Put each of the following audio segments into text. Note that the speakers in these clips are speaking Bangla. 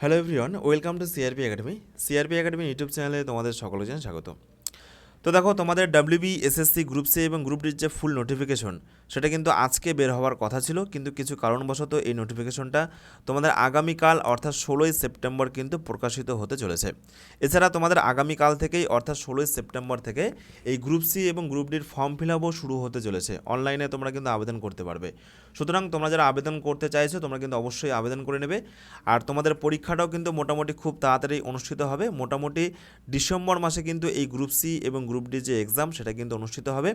Hello everyone welcome to CRP academy CRP academy YouTube চ্যানেলে তোমাদের সকলকে স্বাগত। তো দেখো, তোমাদের ডাব্লিউবি এসএসসি গ্রুপ সি এবং গ্রুপ ডির যে ফুল নোটিফিকেশন সেটা কিন্তু আজকে বের হওয়ার কথা ছিল, কিন্তু কিছু কারণবশত এই নোটিফিকেশনটা তোমাদের আগামীকাল, অর্থাৎ ষোলোই সেপ্টেম্বর কিন্তু প্রকাশিত হতে চলেছে। এছাড়া তোমাদের আগামীকাল থেকেই, অর্থাৎ ষোলোই সেপ্টেম্বর থেকে এই গ্রুপ সি এবং গ্রুপ ডির ফর্ম ফিল আপও শুরু হতে চলেছে। অনলাইনে তোমরা কিন্তু আবেদন করতে পারবে। সুতরাং তোমরা যারা আবেদন করতে চাইছো, তোমরা কিন্তু অবশ্যই আবেদন করে নেবে। আর তোমাদের পরীক্ষাটাও কিন্তু মোটামুটি খুব তাড়াতাড়ি অনুষ্ঠিত হবে। মোটামুটি ডিসেম্বর মাসে কিন্তু এই গ্রুপ সি এবং গ্রুপ ডি যে এক্সাম, সেটা কিন্তু অনুষ্ঠিত হবে।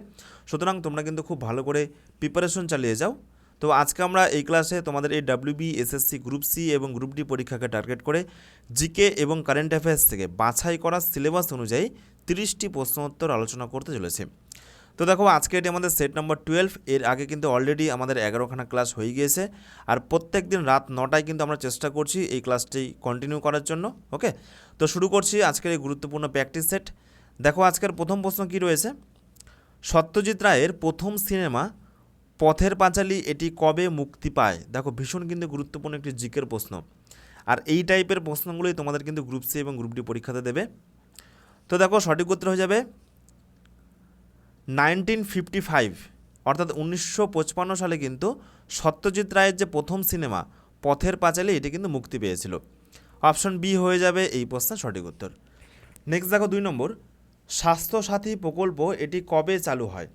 সুতরাং তোমরা কিন্তু খুব ভালো করে প্রিপারেশন চালিয়ে যাও। তো আজকে আমরা এই ক্লাসে তোমাদের এই ডাব্লিউবি এসএসসি গ্রুপ সি এবং গ্রুপ ডি পরীক্ষাকে টার্গেট করে জিকে এবং কারেন্ট অ্যাফেয়ার্স থেকে বাছাই করা সিলেবাস অনুযায়ী তিরিশটি প্রশ্নোত্তর আলোচনা করতে চলেছে। তো দেখো, আজকে এটি আমাদের সেট নম্বর টুয়েলভ এর আগে কিন্তু অলরেডি আমাদের এগারোখানা ক্লাস হয়ে গিয়েছে। আর প্রত্যেক দিন রাত নটায় কিন্তু আমরা চেষ্টা করছি এই ক্লাসটি কন্টিনিউ করার জন্য ওকে তো শুরু করছি আজকের এই গুরুত্বপূর্ণ প্র্যাকটিস সেট দেখো, আজকের প্রথম প্রশ্ন কি রয়েছে? সত্যজিৎ রায়ের প্রথম সিনেমা পথের পাঁচালী এটি কবে মুক্তি পায়? দেখো, ভীষণ কিন্তু গুরুত্বপূর্ণ একটি জিকের প্রশ্ন। আর এই টাইপের প্রশ্নগুলোই তোমাদের কিন্তু গ্রুপ সি এবং গ্রুপ ডি পরীক্ষাতে দেবে। তো দেখো, সঠিক উত্তর হয়ে যাবে নাইনটিন ফিফটি ফাইভ, অর্থাৎ উনিশশো পঁচপান্ন সালে কিন্তু সত্যজিৎ রায়ের যে প্রথম সিনেমা, পথের পাঁচালী, এটি কিন্তু মুক্তি পেয়েছিল। অপশন বি হয়ে যাবে এই প্রশ্নের সঠিক উত্তর। নেক্সট দেখো দুই নম্বর। স্বাস্থ্যসাথী প্রকল্প, এটি কবে চালু হয়?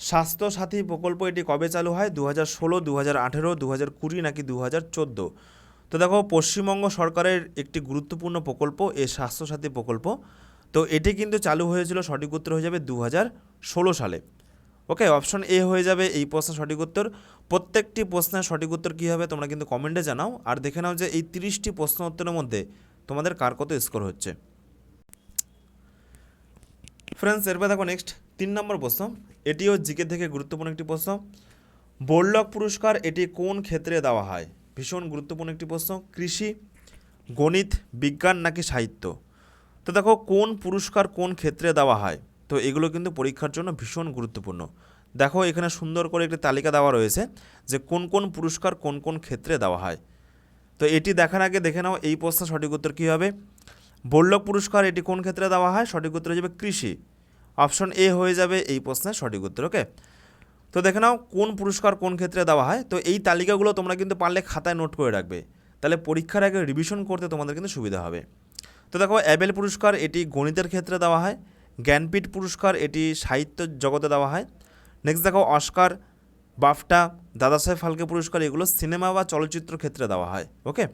স্বাস্থ্যসাথী প্রকল্প, এটি কবে চালু হয়? দু হাজার ষোলো দু হাজার আঠেরো দু হাজার কুড়ি নাকি দু হাজার চোদ্দ? তো দেখো, পশ্চিমবঙ্গ সরকারের একটি গুরুত্বপূর্ণ প্রকল্প এই স্বাস্থ্যসাথী প্রকল্প। তো এটি কিন্তু চালু হয়েছিল, সঠিক উত্তর হয়ে যাবে দু হাজার ষোলো সালে। ওকে, অপশন এ হয়ে যাবে এই প্রশ্নের সঠিক উত্তর। প্রত্যেকটি প্রশ্নের সঠিক উত্তর কী হবে তোমরা কিন্তু কমেন্টে জানাও। আর দেখে নাও যে এই তিরিশটি প্রশ্ন উত্তরের মধ্যে তোমাদের কার কত স্কোর হচ্ছে। ফ্রেন্ডস, এরপর দেখো নেক্সট, তিন নম্বর প্রশ্ন। এটিও জিকে থেকে গুরুত্বপূর্ণ একটি প্রশ্ন। বোর্ডলক পুরস্কার এটি কোন ক্ষেত্রে দেওয়া হয়? ভীষণ গুরুত্বপূর্ণ একটি প্রশ্ন। কৃষি, গণিত, বিজ্ঞান নাকি সাহিত্য? তো দেখো কোন পুরস্কার কোন ক্ষেত্রে দেওয়া হয়? তো এগুলো কিন্তু পরীক্ষার জন্য ভীষণ গুরুত্বপূর্ণ। দেখো এখানে সুন্দর করে একটি তালিকা দেওয়া রয়েছে যে কোন কোন পুরস্কার কোন কোন ক্ষেত্রে দেওয়া হয়। তো এটি দেখার আগে দেখে নাও এই প্রশ্নের সঠিক উত্তর কী হবে? বল্লভ পুরস্কার এটি কোন ক্ষেত্রে দেওয়া হয়? সঠিক উত্তর যাবে কৃষি। অপশন এ হয়ে যাবে এই প্রশ্নের সঠিক উত্তর, ওকে? তো দেখে নাও কোন পুরস্কার কোন ক্ষেত্রে দেওয়া হয়? তো এই তালিকাগুলো তোমরা কিন্তু পারলে খাতায় নোট করে রাখবে। তাহলে পরীক্ষার আগে রিভিশন করতে তোমাদের কিন্তু সুবিধা হবে। তো দেখো, অ্যাবেল পুরস্কার এটি গণিতের ক্ষেত্রে দেওয়া হয়, জ্ঞানপীঠ পুরস্কার এটি সাহিত্য জগতে দেওয়া হয়। নেক্সট দেখো, অস্কার, বাফটা দাদাসাহেব ফালকে পুরস্কার এগুলো সিনেমা বা চলচ্চিত্র ক্ষেত্রে দেওয়া হয় ওকে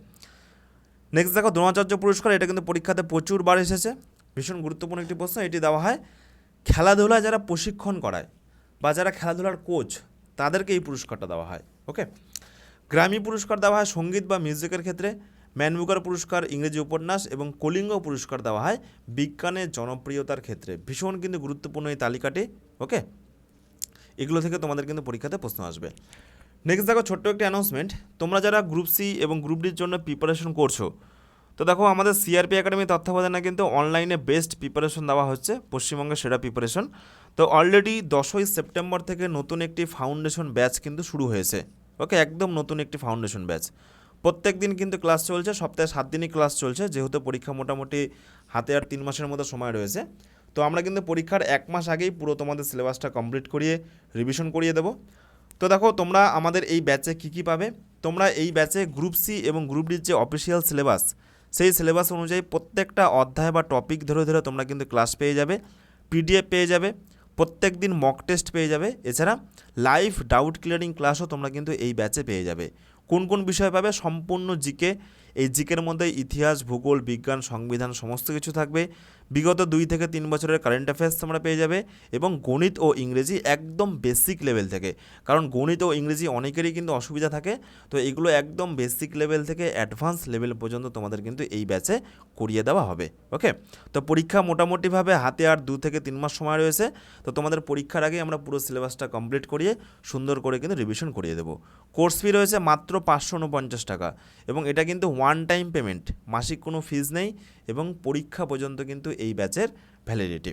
নেক্সট দেখো, দ্রোণাচার্য পুরস্কার, এটা কিন্তু পরীক্ষাতে প্রচুর বার এসেছে। ভীষণ গুরুত্বপূর্ণ একটি প্রশ্ন, এটি দেওয়া হয়, খেলাধুলা যারা প্রশিক্ষণ করায় বা যারা খেলাধুলার কোচ তাদেরকে এই পুরস্কারটা দেওয়া হয় ওকে গ্রামী পুরস্কার দেওয়া হয় সংগীত বা মিউজিকের ক্ষেত্রে। ম্যানবুকার পুরস্কার, ইংরেজি উপন্যাস এবং কলিঙ্গ পুরস্কার দেওয়া হয় বিজ্ঞানের জনপ্রিয়তার ক্ষেত্রে। ভীষণ কিন্তু গুরুত্বপূর্ণ এই তালিকাটি, ওকে? এগুলো থেকে তোমাদের কিন্তু পরীক্ষাতে প্রশ্ন আসবে। নেক্সট দেখো ছোট্ট একটি অ্যানাউন্সমেন্ট তোমরা যারা গ্রুপ সি এবং গ্রুপ ডির জন্য প্রিপারেশন করছ, তো দেখো আমাদের সিআরপি একাডেমি তত্ত্বাবধানে কিন্তু অনলাইনে বেস্ট প্রিপারেশন দেওয়া হচ্ছে। পশ্চিমবঙ্গের সেরা প্রিপারেশন তো অলরেডি দশই সেপ্টেম্বর থেকে নতুন একটি ফাউন্ডেশন ব্যাচ কিন্তু শুরু হয়েছে, ওকে? একদম নতুন একটি ফাউন্ডেশন ব্যাচ প্রত্যেক দিন কিন্তু ক্লাস চলছে, সপ্তাহে সাত দিনই ক্লাস চলছে, যেহেতু পরীক্ষা মোটামুটি হাতে আর তিন মাসের মতো সময় রয়েছে। তো আমরা কিন্তু পরীক্ষার এক মাস আগেই পুরো তোমাদের সিলেবাসটা কমপ্লিট করিয়ে রিভিশন করিয়ে দেবো। তো দেখো, তোমরা আমাদের এই ব্যাচে কী কী পাবে? তোমরা এই ব্যাচে গ্রুপ সি এবং গ্রুপ ডির যে অফিসিয়াল সিলেবাস সেই সিলেবাস অনুযায়ী প্রত্যেকটা অধ্যায় বা টপিক ধরে ধরে তোমরা কিন্তু ক্লাস পেয়ে যাবে পিডিএফ পেয়ে যাবে প্রত্যেক দিন মক টেস্ট পেয়ে যাবে। এছাড়া লাইভ ডাউট ক্লিয়ারিং ক্লাসও তোমরা কিন্তু এই ব্যাচে পেয়ে যাবে। কোন কোন বিষয় পাবে? সম্পূর্ণ জিকে, এই জিকের মধ্যে ইতিহাস, ভূগোল, বিজ্ঞান, সংবিধান সমস্ত কিছু থাকবে। বিগত দুই থেকে তিন বছরের কারেন্ট অ্যাফেয়ার্স তোমরা পেয়ে যাবে এবং গণিত ও ইংরেজি একদম বেসিক লেভেল থেকে। কারণ গণিত ও ইংরেজি অনেকেরই কিন্তু অসুবিধা থাকে, তো এগুলো একদম বেসিক লেভেল থেকে অ্যাডভান্স লেভেল পর্যন্ত তোমাদের কিন্তু এই ব্যাচে করিয়ে দেওয়া হবে ওকে তো পরীক্ষা মোটামুটিভাবে হাতে আর দু থেকে তিন মাস সময় রয়েছে, তো তোমাদের পরীক্ষার আগে আমরা পুরো সিলেবাসটা কমপ্লিট করিয়ে সুন্দর করে কিন্তু রিভিশন করিয়ে দেবো। কোর্স ফি রয়েছে মাত্র পাঁচশো উনপঞ্চাশ টাকা এবং এটা কিন্তু ওয়ান টাইম পেমেন্ট মাসিক কোনো ফিজ নেই এবং পরীক্ষা পর্যন্ত কিন্তু এই ব্যাচের ভ্যালিডিটি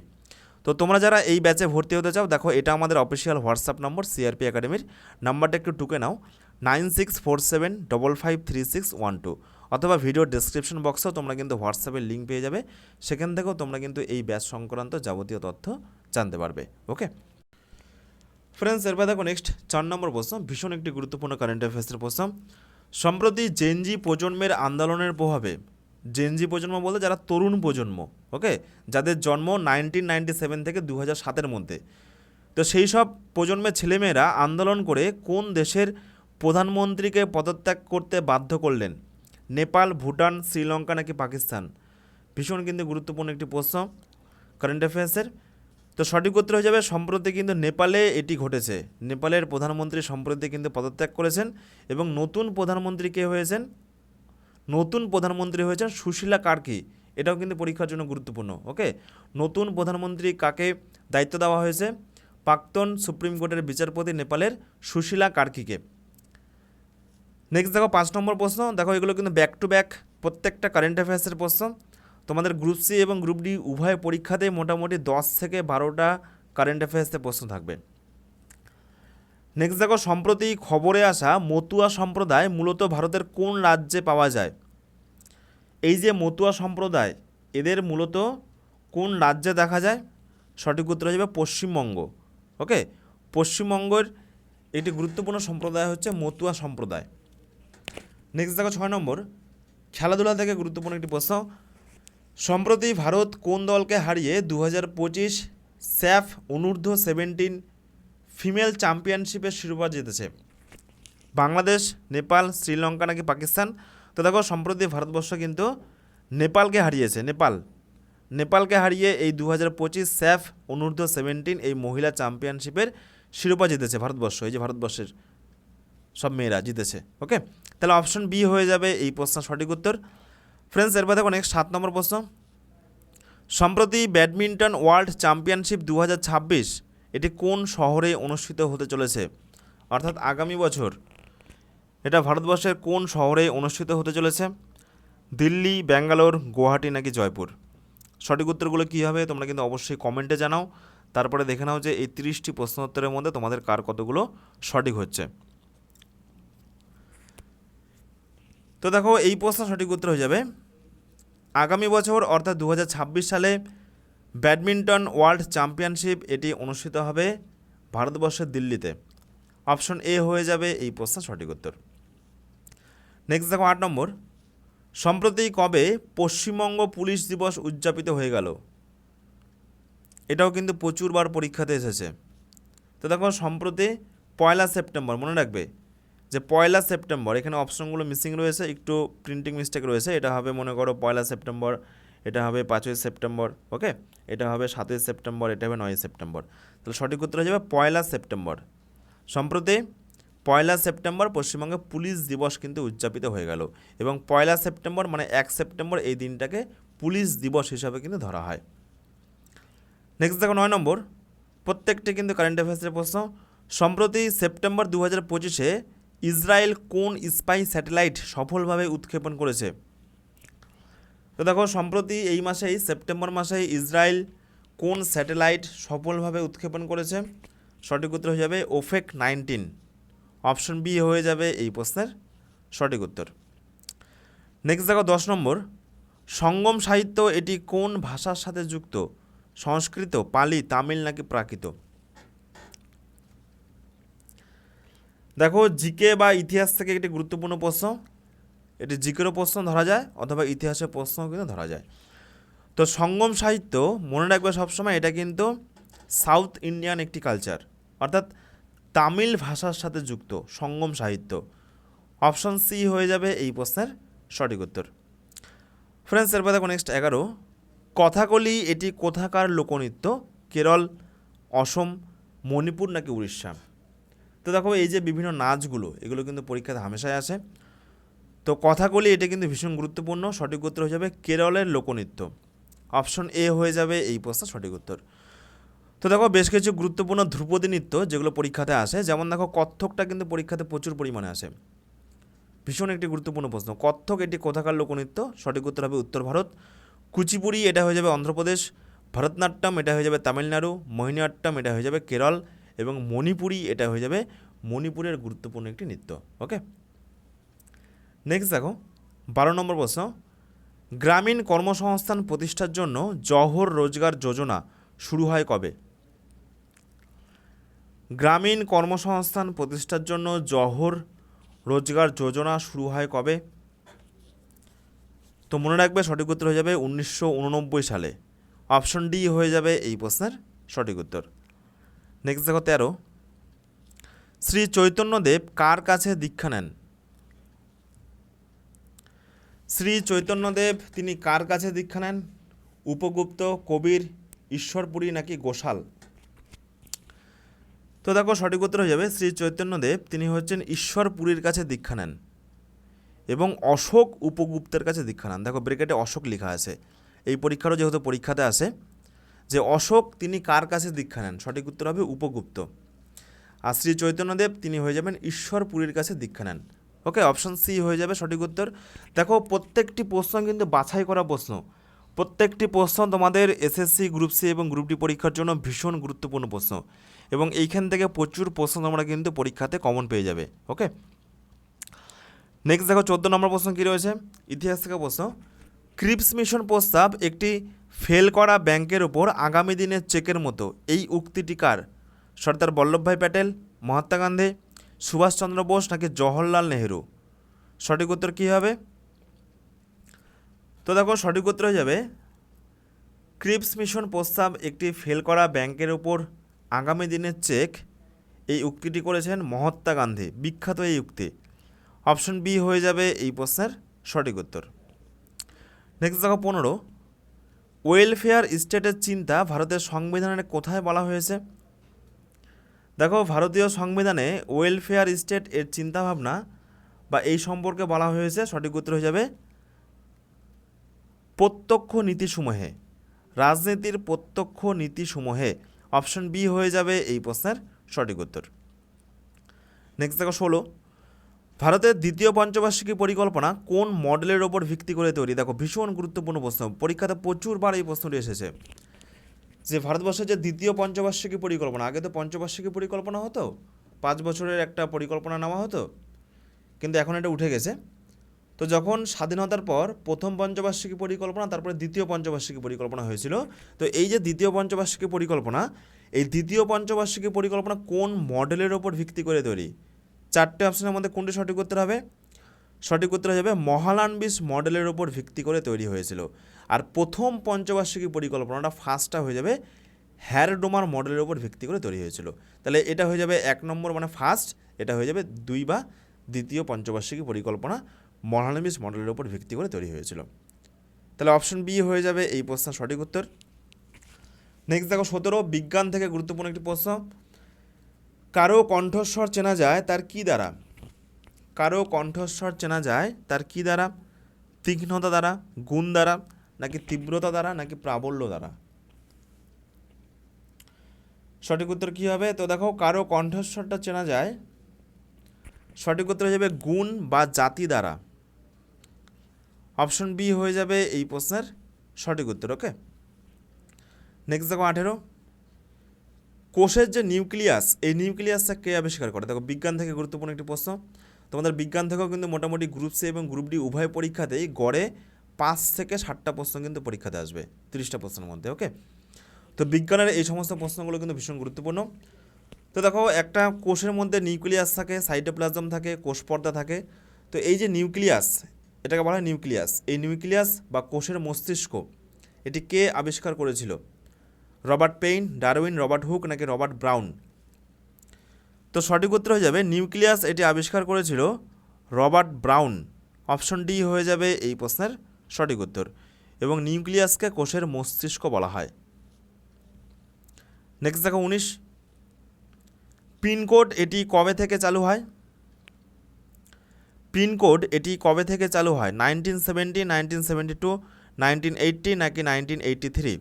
তো তোমরা যারা এই ব্যাচে ভর্তি হতে চাও, দেখো এটা আমাদের অফিসিয়াল হোয়াটসঅ্যাপ নম্বর সিআরপি একাডেমির নাম্বারটা একটু টুকে নাও। Nine six four seven double five three six one two অথবা ভিডিও ডেসক্রিপশন বক্সেও তোমরা কিন্তু হোয়াটসঅ্যাপের লিঙ্ক পেয়ে যাবে। সেখান থেকেও তোমরা কিন্তু এই ব্যাচ সংক্রান্ত যাবতীয় তথ্য জানতে পারবে ওকে ফ্রেন্ডস এরপর দেখো নেক্সট চার নম্বর প্রশ্ন, ভীষণ একটি গুরুত্বপূর্ণ কারেন্ট অ্যাফেয়ার্সের প্রশ্ন। সম্প্রতি জেনজি প্রজন্মের আন্দোলনের প্রভাবে জেনজি প্রজন্ম বলতে যারা তরুণ প্রজন্ম ওকে যাদের জন্ম নাইনটিন নাইনটি সেভেন থেকে দু হাজার সাতের মধ্যে। তো সেই সব প্রজন্মের ছেলেমেয়েরা আন্দোলন করে কোন দেশের প্রধানমন্ত্রীকে পদত্যাগ করতে বাধ্য করলেন? নেপাল, ভুটান, শ্রীলঙ্কা নাকি পাকিস্তান? ভীষণ কিন্তু গুরুত্বপূর্ণ একটি প্রশ্ন কারেন্ট অ্যাফেয়ার্সের তো সঠিক উত্তর হয়ে যাবে, সম্প্রতি কিন্তু নেপালে এটি ঘটেছে। নেপালের প্রধানমন্ত্রী সম্প্রতি কিন্তু পদত্যাগ করেছেন এবং নতুন প্রধানমন্ত্রী কে হয়েছেন? নতুন প্রধানমন্ত্রী হয়েছেন সুশীলা কার্কি। এটাও কিন্তু পরীক্ষার জন্য গুরুত্বপূর্ণ, ওকে? নতুন প্রধানমন্ত্রী কাকে দায়িত্ব দেওয়া হয়েছে? প্রাক্তন সুপ্রিম কোর্টের বিচারপতি নেপালের সুশীলা কার্কিকে। নেক্সট দেখো, পাঁচ নম্বর প্রশ্ন। দেখো, এগুলো কিন্তু ব্যাক টু ব্যাক প্রত্যেকটা কারেন্ট অ্যাফেয়ার্সের প্রশ্ন। তোমাদের গ্রুপ সি এবং গ্রুপ ডি উভয় পরীক্ষাতে মোটামুটি দশ থেকে বারোটা কারেন্ট অ্যাফেয়ার্সের প্রশ্ন থাকবে। নেক্সট দেখো, সম্প্রতি খবরে আসা মতুয়া সম্প্রদায় মূলত ভারতের কোন রাজ্যে পাওয়া যায়? এই যে মতুয়া সম্প্রদায়, এদের মূলত কোন রাজ্যে দেখা যায়? সঠিক উত্তর হয়ে যাবে পশ্চিমবঙ্গ ওকে পশ্চিমবঙ্গের একটি গুরুত্বপূর্ণ সম্প্রদায় হচ্ছে মতুয়া সম্প্রদায়। নেক্সট দেখো, ছয় নম্বর, খেলাধুলা থেকে গুরুত্বপূর্ণ একটি প্রশ্ন। সম্প্রতি ভারত কোন দলকে হারিয়ে দু হাজার পঁচিশ স্যাফ অনূর্ধ্ব সেভেন্টিন ফিমেল চ্যাম্পিয়নশিপের শিরোপা জিতেছে। বাংলাদেশ, নেপাল, শ্রীলঙ্কা নাকি পাকিস্তান? তো দেখো, সম্প্রতি ভারতবর্ষ কিন্তু নেপালকে হারিয়েছে। নেপাল, নেপালকে হারিয়ে এই দু হাজার পঁচিশ স্যাফ অনূর্ধ্ব সেভেন্টিন এই মহিলা চ্যাম্পিয়নশিপের শিরোপা জিতেছে ভারতবর্ষ। এই যে ভারতবর্ষের সব মেয়েরা জিতেছে, ওকে? তাহলে অপশন বি হয়ে যাবে এই প্রশ্ন সঠিক উত্তর। ফ্রেন্ডস, এরপর দেখো নেক্সট সাত নম্বর প্রশ্ন। সম্প্রতি ব্যাডমিন্টন ওয়ার্ল্ড চ্যাম্পিয়নশিপ দু হাজার ছাব্বিশ এটি কোন শহরে অনুষ্ঠিত হতে চলেছে? অর্থাৎ আগামী বছর। এটা ভারতবর্ষের কোন শহরে অনুষ্ঠিত হতে চলেছে? দিল্লি, ব্যাঙ্গালোর, গুয়াহাটি নাকি জয়পুর? সঠিক উত্তরগুলো কী হবে তোমরা কিন্তু অবশ্যই কমেন্টে জানাও। তারপরে দেখে নাও যে এই তিরিশটি প্রশ্নোত্তরের মধ্যে তোমাদের কার কতগুলো সঠিক হচ্ছে। তো দেখো, এই প্রশ্ন সঠিক উত্তর হয়ে যাবে। আগামী বছর, অর্থাৎ দু হাজার ছাব্বিশ সালে ব্যাডমিন্টন ওয়ার্ল্ড চ্যাম্পিয়নশিপ এটি অনুষ্ঠিত হবে ভারতবর্ষের দিল্লিতে। অপশন এ হয়ে যাবে এই প্রশ্ন সঠিক উত্তর। নেক্সট দেখো আট নম্বর। সম্প্রতি কবে পশ্চিমবঙ্গ পুলিশ দিবস উদযাপিত হয়ে গেল? এটাও কিন্তু প্রচুরবার পরীক্ষাতে এসেছে। তো দেখো সম্প্রতি পয়লা সেপ্টেম্বর, মনে রাখবে যে পয়লা সেপ্টেম্বর, এখানে অপশনগুলো মিসিং রয়েছে, একটু প্রিন্টিং মিস্টেক রয়েছে, এটা হবে মনে করো পয়লা সেপ্টেম্বর এটা হবে পাঁচই সেপ্টেম্বর, ওকে? এটা হবে সাতই সেপ্টেম্বর, এটা হবে নয়ই সেপ্টেম্বর। তাহলে সঠিক উত্তর হয়ে যাবে পয়লা সেপ্টেম্বর। সম্প্রতি পয়লা সেপ্টেম্বর পশ্চিমবঙ্গে পুলিশ দিবস কিন্তু উদযাপিত হয়ে গেল এবং পয়লা সেপ্টেম্বর মানে এক সেপ্টেম্বর এই দিনটাকে পুলিশ দিবস হিসাবে কিন্তু ধরা হয়। নেক্সট দেখো নয় নম্বর। প্রত্যেকটি কিন্তু কারেন্ট অ্যাফেয়ার্সের প্রশ্ন, সম্প্রতি সেপ্টেম্বর দু হাজার পঁচিশে ইসরায়েল কোন স্পাই স্যাটেলাইট সফলভাবে উৎক্ষেপণ করেছে? তো দেখো, সম্প্রতি এই মাসেই, সেপ্টেম্বর মাসেই ইসরায়েল কোন স্যাটেলাইট সফলভাবে উৎক্ষেপণ করেছে? সঠিক উত্তর হয়ে যাবে ওফেক নাইনটিন। অপশন বি হয়ে যাবে এই প্রশ্নের সঠিক উত্তর। নেক্সট দেখো, দশ নম্বর। সঙ্গম সাহিত্য এটি কোন ভাষার সাথে যুক্ত? সংস্কৃত, পালি, তামিল নাকি প্রাকৃত? দেখো, জিকে বা ইতিহাস থেকে একটি গুরুত্বপূর্ণ প্রশ্ন। এটি জিকেরও প্রশ্ন ধরা যায় অথবা ইতিহাসের প্রশ্নও কিন্তু ধরা যায়। তো সঙ্গম সাহিত্য, মনে রাখবে সবসময় এটা কিন্তু সাউথ ইন্ডিয়ান একটি কালচার। অর্থাৎ তামিল ভাষার সাথে যুক্ত সঙ্গম সাহিত্য। অপশন সি হয়ে যাবে এই প্রশ্নের সঠিক উত্তর। ফ্রেন্ডস, এরপর দেখো নেক্সট এগারো। কথাকলি এটি কোথাকার লোকনৃত্য? কেরল, অসম, মণিপুর নাকি উড়িষ্যা? তো দেখো এই যে বিভিন্ন নাচগুলো, এগুলো কিন্তু পরীক্ষাতে হামেশায় আসে। তো কথাকলি এটা কিন্তু ভীষণ গুরুত্বপূর্ণ। সঠিক উত্তর হয়ে যাবে কেরলের লোকনৃত্য। অপশন এ হয়ে যাবে এই প্রশ্নের সঠিক উত্তর। তো দেখো, বেশ কিছু গুরুত্বপূর্ণ ধ্রুপদী নৃত্য যেগুলো পরীক্ষাতে আসে। যেমন দেখো, কত্থকটা কিন্তু পরীক্ষাতে প্রচুর পরিমাণে আসে। ভীষণ একটি গুরুত্বপূর্ণ প্রশ্ন। কত্থক এটি কোথাকার লোকনৃত্য? সঠিক উত্তর হবে উত্তর ভারত। কুচিপুড়ি, এটা হয়ে যাবে অন্ধ্রপ্রদেশ। ভরতনাট্যম, এটা হয়ে যাবে তামিলনাড়ু। মোহিনীআট্যম এটা হয়ে যাবে কেরল। এবং মণিপুরি, এটা হয়ে যাবে মণিপুরের গুরুত্বপূর্ণ একটি নৃত্য। ওকে? নেক্সট দেখো, বারো নম্বর প্রশ্ন। গ্রামীণ কর্মসংস্থান প্রতিষ্ঠার জন্য জহর রোজগার যোজনা শুরু হয় কবে? গ্রামীণ কর্মসংস্থান প্রতিষ্ঠার জন্য জহর রোজগার যোজনা শুরু হয় কবে? তো মনে রাখবে সঠিক উত্তর হয়ে যাবে উনিশশো উননব্বই সালে। অপশন ডি হয়ে যাবে এই প্রশ্নের সঠিক উত্তর। নেক্সট দেখো তেরো। শ্রী চৈতন্যদেব কার কাছে দীক্ষা নেন? শ্রী চৈতন্যদেব তিনি কার কাছে দীক্ষা নেন? উপগুপ্ত কবির ঈশ্বরপুরী নাকি গোশাল? তো দেখো সঠিক উত্তর হয়ে যাবে, শ্রী চৈতন্যদেব তিনি হচ্ছেন ঈশ্বরপুরীর কাছে দীক্ষা নেন এবং অশোক উপগুপ্তের কাছে দীক্ষা নেন। দেখো ব্রেকেটে অশোক লেখা আছে। এই পরীক্ষারও যেহেতু পরীক্ষাতে আসে যে অশোক তিনি কার কাছে দীক্ষা নেন? সঠিক উত্তর হবে উপগুপ্ত। আর শ্রী চৈতন্যদেব তিনি হয়ে যাবেন ঈশ্বরপুরীর কাছে দীক্ষা নেন। ওকে অপশন সি হয়ে যাবে সঠিক উত্তর। দেখো, প্রত্যেকটি প্রশ্ন কিন্তু বাছাই করা প্রশ্ন। প্রত্যেকটি প্রশ্ন তোমাদের এসএসসি গ্রুপ সি এবং গ্রুপ ডি পরীক্ষার জন্য ভীষণ গুরুত্বপূর্ণ প্রশ্ন। এবং এইখান থেকে প্রচুর প্রশ্ন তোমরা কিন্তু পরীক্ষাতে কমন পেয়ে যাবে। ওকে নেক্সট দেখো, চোদ্দ নম্বর প্রশ্ন কী রয়েছে? ইতিহাস থেকে প্রশ্ন। ক্রিপস মিশন প্রস্তাব একটি ফেল করা ব্যাংকের ওপর আগামী দিনের চেকের মতো। এই উক্তিটি কার? সর্দার বল্লভভাই প্যাটেল, মহাত্মা গান্ধী সুভাষচন্দ্র বোস নাকি জওহরলাল নেহেরু? সঠিক উত্তর কী হবে? তো দেখো, সঠিক উত্তর হয়ে যাবে, ক্রিপস মিশন প্রস্তাব একটি ফেল করা ব্যাংকের উপর আগামী দিনের চেক এই উক্তিটি করেছেন মহাত্মা গান্ধী, বিখ্যাত এই উক্তি। অপশন বি হয়ে যাবে এই প্রশ্নের সঠিক উত্তর। নেক্সট দেখো, পনেরো, ওয়েলফেয়ার স্টেটের চিন্তা ভারতের সংবিধানের কোথায় বলা হয়েছে? দেখো, ভারতীয় সংবিধানে ওয়েলফেয়ার স্টেট এর চিন্তাভাবনা বা এই সম্পর্কে বলা হয়েছে, সঠিক উত্তর হয়ে যাবে, প্রত্যক্ষ নীতিসমূহে, রাজনীতির প্রত্যক্ষ নীতিসমূহে। অপশন বি হয়ে যাবে এই প্রশ্নের সঠিক উত্তর। নেক্সট দেখো, ষোলো। ভারতের দ্বিতীয় পঞ্চবার্ষিকী পরিকল্পনা কোন মডেলের ওপর ভিত্তি করে তৈরি? দেখো, ভীষণ গুরুত্বপূর্ণ প্রশ্ন। পরীক্ষাতে প্রচুরবার এই প্রশ্নটি এসেছে। যে ভারতবর্ষের যে দ্বিতীয় পঞ্চবার্ষিকী পরিকল্পনা, আগে তো পঞ্চবার্ষিকী পরিকল্পনা হতো, পাঁচ বছরের একটা পরিকল্পনা নেওয়া হতো, কিন্তু এখন এটা উঠে গেছে। তো যখন স্বাধীনতার পর প্রথম পঞ্চবার্ষিকী পরিকল্পনা, তারপরে দ্বিতীয় পঞ্চবার্ষিকী পরিকল্পনা হয়েছিল, তো এই যে দ্বিতীয় পঞ্চবার্ষিকী পরিকল্পনা, এই দ্বিতীয় পঞ্চবার্ষিকী পরিকল্পনা কোন মডেলের ওপর ভিত্তি করে তৈরি? চারটে অপশনের মধ্যে কোনটি সঠিক উত্তর হবে? সঠিক উত্তর যাবে, মহালানবিস মডেলের ওপর ভিত্তি করে তৈরি হয়েছিল। আর প্রথম পঞ্চবার্ষিকী পরিকল্পনাটা ফার্স্টটা হয়ে যাবে হ্যারডোমার মডেলের ওপর ভিত্তি করে তৈরি হয়েছিল। তাহলে এটা হয়ে যাবে এক নম্বর মানে ফার্স্ট, এটা হয়ে যাবে দুই বা দ্বিতীয় পঞ্চবার্ষিকী পরিকল্পনা মহালানবিস মডেলের ওপর ভিত্তি করে তৈরি হয়েছিল। তাহলে অপশন বি হয়ে যাবে এই প্রশ্নের সঠিক উত্তর। নেক্সট দেখো সতেরো, বিজ্ঞান থেকে গুরুত্বপূর্ণ একটি প্রশ্ন। কারও কণ্ঠস্বর চেনা যায় তার কি দ্বারা? কারও কণ্ঠস্বর চেনা যায় তার কি দ্বারা? তীক্ষ্ণতা দ্বারা, গুণ দ্বারা নাকি তীব্রতা দ্বারা, নাকি প্রাবল্য দ্বারা? সঠিক উত্তর কী হবে? তো দেখো, কারও কণ্ঠস্বরটা চেনা যায়। সঠিক উত্তর হয়ে যাবে গুণ বা জাতি দ্বারা। অপশন বি হয়ে যাবে এই প্রশ্নের সঠিক উত্তর, ওকে? নেক্সট দেখো আঠেরো। কোষের যে নিউক্লিয়াস, এই নিউক্লিয়াসটা কে আবিষ্কার করে? দেখো, বিজ্ঞান থেকে গুরুত্বপূর্ণ একটি প্রশ্ন। তোমাদের বিজ্ঞান থেকেও কিন্তু মোটামুটি গ্রুপ সি এবং গ্রুপ ডি উভয় পরীক্ষাতেই গড়ে পাঁচ থেকে ষাটটা প্রশ্ন কিন্তু পরীক্ষাতে আসবে, তিরিশটা প্রশ্নের মধ্যে ওকে তো বিজ্ঞানের এই সমস্ত প্রশ্নগুলো কিন্তু ভীষণ গুরুত্বপূর্ণ। তো দেখো, একটা কোষের মধ্যে নিউক্লিয়াস থাকে, সাইটোপ্লাজম থাকে, কোষ পর্দা থাকে। তো এই যে নিউক্লিয়াস, এটাকে বলা হয় নিউক্লিয়াস, এই নিউক্লিয়াস বা কোষের মস্তিষ্ক, এটি কে আবিষ্কার করেছিল? Robert Paine, Darwin, Robert Hooke নাকি রবার্ট ব্রাউন? তো সঠিক উত্তর হয়ে যাবে, নিউক্লিয়াস এটি আবিষ্কার করেছিল রবার্ট ব্রাউন। অপশন ডি হয়ে যাবে এই প্রশ্নের সঠিক উত্তর, এবং নিউক্লিয়াসকে কোষের মস্তিষ্ক বলা হয়। নেক্সট দেখো উনিশ। পিনকোড এটি কবে থেকে চালু হয়? পিনকোড এটি কবে থেকে চালু হয়? Nineteen seventy nineteen seventy two, nineteen eighty নাকি নাইনটিন এইট্টি থ্রি?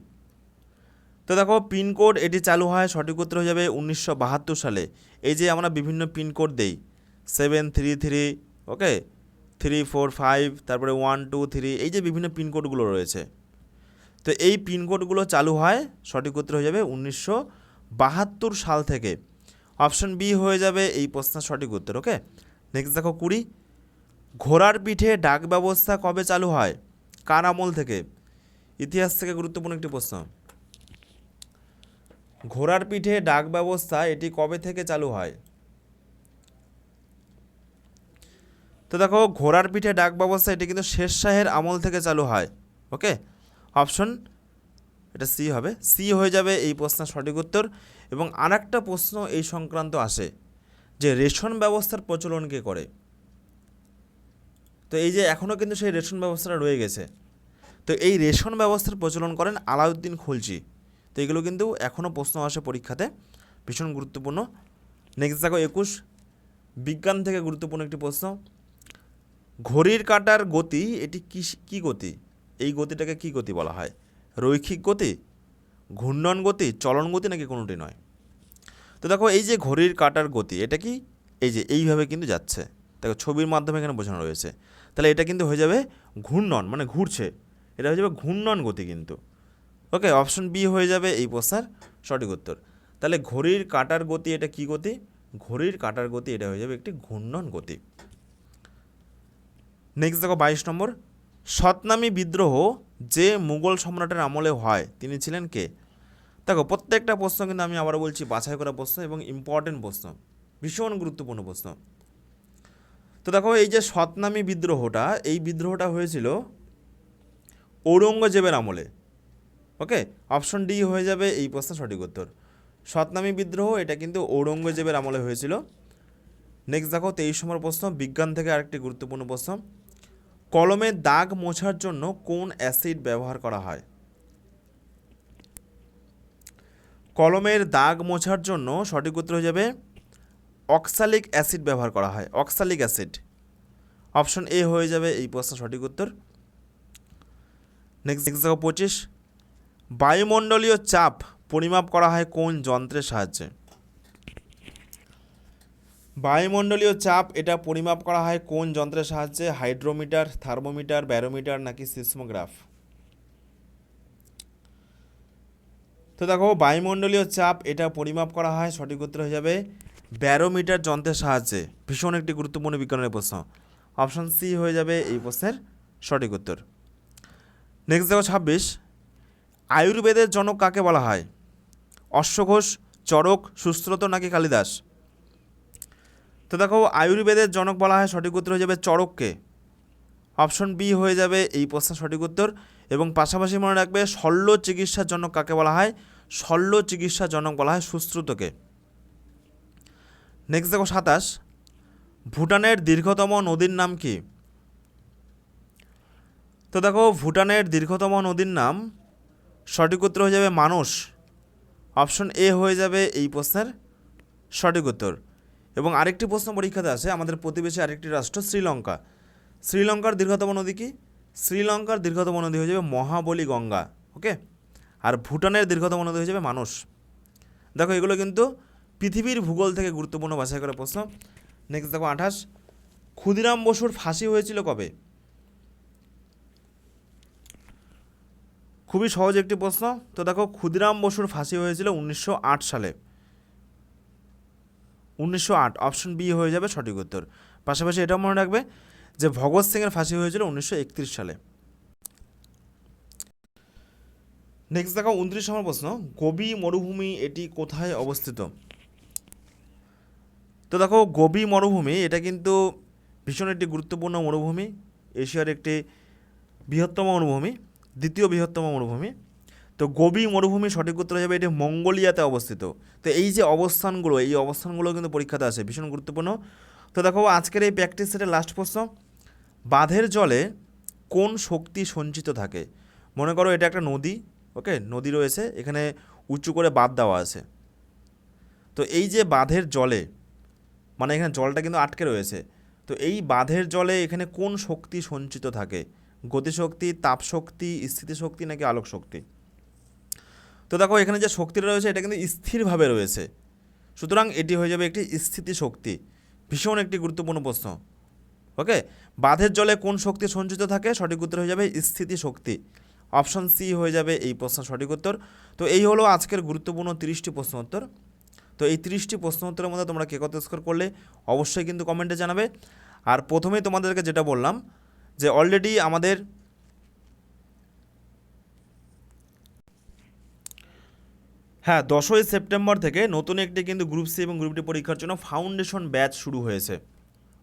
তো দেখো, পিনকোড এটি চালু হয়, সঠিক উত্তর হয়ে যাবে উনিশশো বাহাত্তর সালে। এই যে আমরা বিভিন্ন পিনকোড দেই, seven three three, okay? Three, four, five, তারপরে ওয়ান, টু, থ্রি, এই যে বিভিন্ন পিনকোডগুলো রয়েছে। তো এই পিনকোডগুলো চালু হয়, সঠিক উত্তর হয়ে যাবে উনিশশো বাহাত্তর সাল থেকে। অপশন বি হয়ে যাবে এই প্রশ্নের সঠিক উত্তর, ওকে? নেক্সট দেখো কুড়ি। ঘোড়ার পিঠে ডাক ব্যবস্থা কবে চালু হয়? কার আমল থেকে? ইতিহাস থেকে গুরুত্বপূর্ণ একটি প্রশ্ন। ঘোড়ার পিঠে ডাক ব্যবস্থা এটি কবে থেকে চালু হয়? তো দেখো, ঘোড়ার পিঠে ডাক ব্যবস্থা, এটি কিন্তু শেষ শাহের আমল থেকে চালু হয়। ওকে? অপশন এটা সি হবে। সি হয়ে যাবে এই প্রশ্নের সঠিক উত্তর এবং আরেকটা প্রশ্ন এই সংক্রান্ত আসে যে রেশন ব্যবস্থার প্রচলন কে করে? তো এই যে এখনও কিন্তু সেই রেশন ব্যবস্থাটা রয়ে গেছে। তো এই রেশন ব্যবস্থার প্রচলন করেন আলাউদ্দিন খুলজি তো এগুলো কিন্তু এখনও প্রশ্ন আসে পরীক্ষাতে। ভীষণ গুরুত্বপূর্ণ। নেক্সট দেখো, একুশ। বিজ্ঞান থেকে গুরুত্বপূর্ণ একটি প্রশ্ন। ঘড়ির কাঁটার গতি, এটি কী কী গতি? এই গতিটাকে কী গতি বলা হয়? রৈখিক গতি? ঘূর্ণন গতি? চলন গতি? নাকি কোনোটি নয়? তো দেখো, এই যে ঘড়ির কাঁটার গতি, এটা কি? এই যে, এইভাবে কিন্তু যাচ্ছে। দেখো, ছবির মাধ্যমে এখানে বোঝানো রয়েছে। তাহলে এটা কিন্তু হয়ে যাবে ঘূর্ণন মানে ঘুরছে। এটা হয়ে যাবে ঘূর্ণন গতি কিন্তু। ওকে, অপশন বি হয়ে যাবে এই প্রশ্নের সঠিক উত্তর। তাহলে ঘড়ির কাঁটার গতি এটা কি গতি? ঘড়ির কাঁটার গতি এটা হয়ে যাবে একটি ঘূর্ণন গতি। নেক্সট দেখো বাইশ নম্বর। সতনামী বিদ্রোহ যে মুঘল সম্রাটের আমলে হয়, তিনি ছিলেন কে? দেখো, প্রত্যেকটা প্রশ্ন কিন্তু আমি আবার বলছি, বাছাই করা প্রশ্ন এবং ইম্পর্টেন্ট প্রশ্ন, ভীষণ গুরুত্বপূর্ণ প্রশ্ন। তো দেখো, এই যে সতনামী বিদ্রোহটা, এই বিদ্রোহটা হয়েছিল ঔরঙ্গজেবের আমলে। ওকে অপশন ডি হয়ে যাবে, এই প্রশ্ন সঠিক উত্তর। সতনামী বিদ্রোহ, এটা কিন্তু ঔরঙ্গজেবের আমলে হয়েছিল। নেক্সট দেখো, তেইশ নম্বর প্রশ্ন, বিজ্ঞান থেকে আরেকটি গুরুত্বপূর্ণ প্রশ্ন। কলমে দাগ মোছার জন্য কোন অ্যাসিড ব্যবহার করা হয়? কলমের দাগ মোছার জন্য সঠিক উত্তর হয়ে যাবে অক্সালিক অ্যাসিড ব্যবহার করা হয়, অক্সালিক অ্যাসিড। অপশন এ হয়ে যাবে এই প্রশ্নের সঠিক উত্তর। নেক্সট নেক্সট পঁচিশ। বায়ুমণ্ডলীয় চাপ পরিমাপ করা হয় কোন যন্ত্রের সাহায্যে? বায়ুমণ্ডলীয় চাপ, এটা পরিমাপ করা হয় কোন যন্ত্রের সাহায্যে? হাইড্রোমিটার, থার্মোমিটার, ব্যারোমিটার নাকি সিসমোগ্রাফ? তো দেখো, বায়ুমণ্ডলীয় চাপ, এটা পরিমাপ করা হয়, সঠিক উত্তর হয়ে যাবে ব্যারোমিটার যন্ত্রের সাহায্যে। ভীষণ একটি গুরুত্বপূর্ণ বিজ্ঞানের প্রশ্ন। অপশন সি হয়ে যাবে এই প্রশ্নের সঠিক উত্তর। নেক্সট দেখো ছাব্বিশ। আয়ুর্বেদের জনক কাকে বলা হয়? অশ্বঘোষ চরক সুশ্রত নাকি কালিদাস? তো দেখো, আয়ুর্বেদের জনক বলা হয় সঠিক উত্তর হয়ে যাবে চরককে অপশন বি হয়ে যাবে এই প্রশ্নের সঠিক উত্তর এবং পাশাপাশি মনে রাখবে শল্য চিকিৎসার জন্য কাকে বলা হয়? শল্য চিকিৎসার জনক বলা হয় সুশ্রুতকে। নেক্সট দেখো সাতাশ। ভুটানের দীর্ঘতম নদীর নাম কি? তো দেখো, ভুটানের দীর্ঘতম নদীর নাম সঠিক উত্তর হয়ে যাবে মানুষ। অপশন এ হয়ে যাবে এই প্রশ্নের সঠিক উত্তর। এবং আরেকটি প্রশ্ন পরীক্ষাতে আছে, আমাদের প্রতিবেশী আরেকটি রাষ্ট্র, শ্রীলঙ্কা। শ্রীলঙ্কার দীর্ঘতম নদী কি? শ্রীলঙ্কার দীর্ঘতম নদী হয়ে যাবে মহাবলী গঙ্গা ওকে? আর ভুটানের দীর্ঘতম নদী হয়ে যাবে মানুষ দেখো, এগুলো কিন্তু পৃথিবীর ভূগোল থেকে গুরুত্বপূর্ণ বাছাই করা প্রশ্ন। নেক্সট দেখো, আঠাশ। ক্ষুদিরাম বসুর ফাঁসি হয়েছিল কবে? খুবই সহজ একটি প্রশ্ন। তো দেখো, ক্ষুদিরাম বসুর ফাঁসি হয়েছিল উনিশশো আট সালে। উনিশশো আট, অপশন বি হয়ে যাবে সঠিক উত্তর। পাশাপাশি এটাও মনে রাখবে যে ভগৎ সিংয়ের ফাঁসি হয়েছিল উনিশশো একত্রিশ সালে। নেক্সট দেখো উনত্রিশ নম্বর প্রশ্ন, গোবি মরুভূমি এটি কোথায় অবস্থিত? তো দেখো গোবি মরুভূমি, এটা কিন্তু ভীষণ একটি গুরুত্বপূর্ণ মরুভূমি, এশিয়ার একটি বৃহত্তম মরুভূমি, দ্বিতীয় বৃহত্তম মরুভূমি। তো গোবি মরুভূমি সঠিক উত্তর যাবে এটি মঙ্গোলিয়াতে অবস্থিত। তো এই যে অবস্থানগুলো, এই অবস্থানগুলো কিন্তু পরীক্ষাতে আসে ভীষণ গুরুত্বপূর্ণ। তো দেখো, আজকের এই প্র্যাকটিস সেটের লাস্ট প্রশ্ন। বাঁধের জলে কোন শক্তি সঞ্চিত থাকে? মনে করো এটা একটা নদী ওকে নদী রয়েছে, এখানে উঁচু করে বাঁধ দেওয়া আছে। তো এই যে বাঁধের জলে মানে এখানে জলটা কিন্তু আটকে রয়েছে, তো এই বাঁধের জলে এখানে কোন শক্তি সঞ্চিত থাকে? গতিশক্তি, তাপশক্তি, স্থিতিশক্তি নাকি আলোক শক্তি তো দেখো, এখানে যে শক্তিটা রয়েছে, এটা কিন্তু স্থিরভাবে রয়েছে। সুতরাং এটি হয়ে যাবে একটি স্থিতি শক্তি। ভীষণ একটি গুরুত্বপূর্ণ প্রশ্ন। ওকে বাঁধের জলে কোন শক্তি সঞ্চিত থাকে? সঠিক উত্তর হয়ে যাবে স্থিতি শক্তি। অপশন সি হয়ে যাবে এই প্রশ্নের সঠিক উত্তর। তো এই হলো আজকের গুরুত্বপূর্ণ তিরিশটি প্রশ্ন উত্তর। তো এই তিরিশটি প্রশ্ন উত্তরের মধ্যে তোমরা কে কত স্কোর করলে, অবশ্যই কিন্তু কমেন্টে জানাবে। আর প্রথমেই তোমাদেরকে যেটা বললাম, যে অলরেডি আমাদের হ্যাঁ দশই সেপ্টেম্বর থেকে নতুন একটি কিন্তু গ্রুপ সি এবং গ্রুপ ডি পরীক্ষার জন্য ফাউন্ডেশন ব্যাচ শুরু হয়েছে।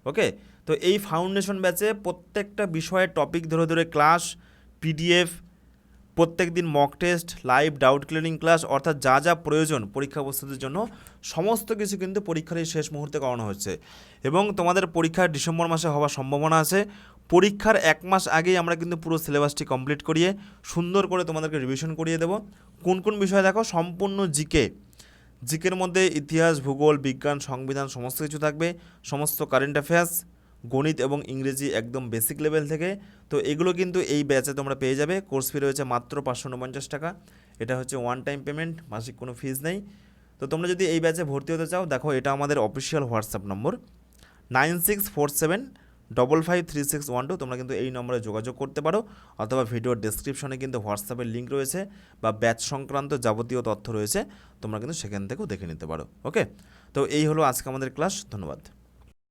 ওকে? তো এই ফাউন্ডেশন ব্যাচে প্রত্যেকটা বিষয়ে টপিক ধরে ধরে ক্লাস, পিডিএফ, প্রত্যেক দিন mock test, live doubt clearing class, অর্থাৎ যা যা প্রয়োজন পরীক্ষা প্রস্তুতির জন্য, সমস্ত কিছু কিন্তু পরীক্ষার এই শেষ মুহূর্তে করানো হচ্ছে। এবং তোমাদের পরীক্ষা ডিসেম্বর মাসে হওয়ার সম্ভাবনা আছে। পরীক্ষার এক মাস আগেই আমরা কিন্তু পুরো সিলেবাসটি কমপ্লিট করিয়ে সুন্দর করে তোমাদেরকে রিভিশন করিয়ে দেবো। কোন কোন বিষয় দেখো? সম্পূর্ণ জিকে। জিকের মধ্যে ইতিহাস, ভূগোল, বিজ্ঞান, সংবিধান সমস্ত কিছু থাকবে। সমস্ত কারেন্ট অ্যাফেয়ার্স গণিত এবং ইংরেজি একদম বেসিক লেভেল থেকে। তো এগুলো কিন্তু এই ব্যাচে তোমরা পেয়ে যাবে। কোর্স ফি রয়েছে মাত্র পাঁচশো উনপঞ্চাশ টাকা। এটা হচ্ছে ওয়ান টাইম পেমেন্ট মাসিক কোনো ফিজ নেই। তো তোমরা যদি এই ব্যাচে ভর্তি হতে চাও, দেখো এটা আমাদের অফিসিয়াল হোয়াটসঅ্যাপ নম্বর nine six four seven double five three six one two তোমরা কিন্তু এই নম্বরে যোগাযোগ করতে পারো, অথবা ভিডিওর ডিসক্রিপশনে কিন্তু হোয়াটসঅ্যাপের লিঙ্ক রয়েছে, বা ব্যাচ সংক্রান্ত যাবতীয় তথ্য রয়েছে, তোমরা কিন্তু সেখান থেকেও দেখে নিতে পারো ওকে তো এই হলো আজকে আমাদের ক্লাস ধন্যবাদ।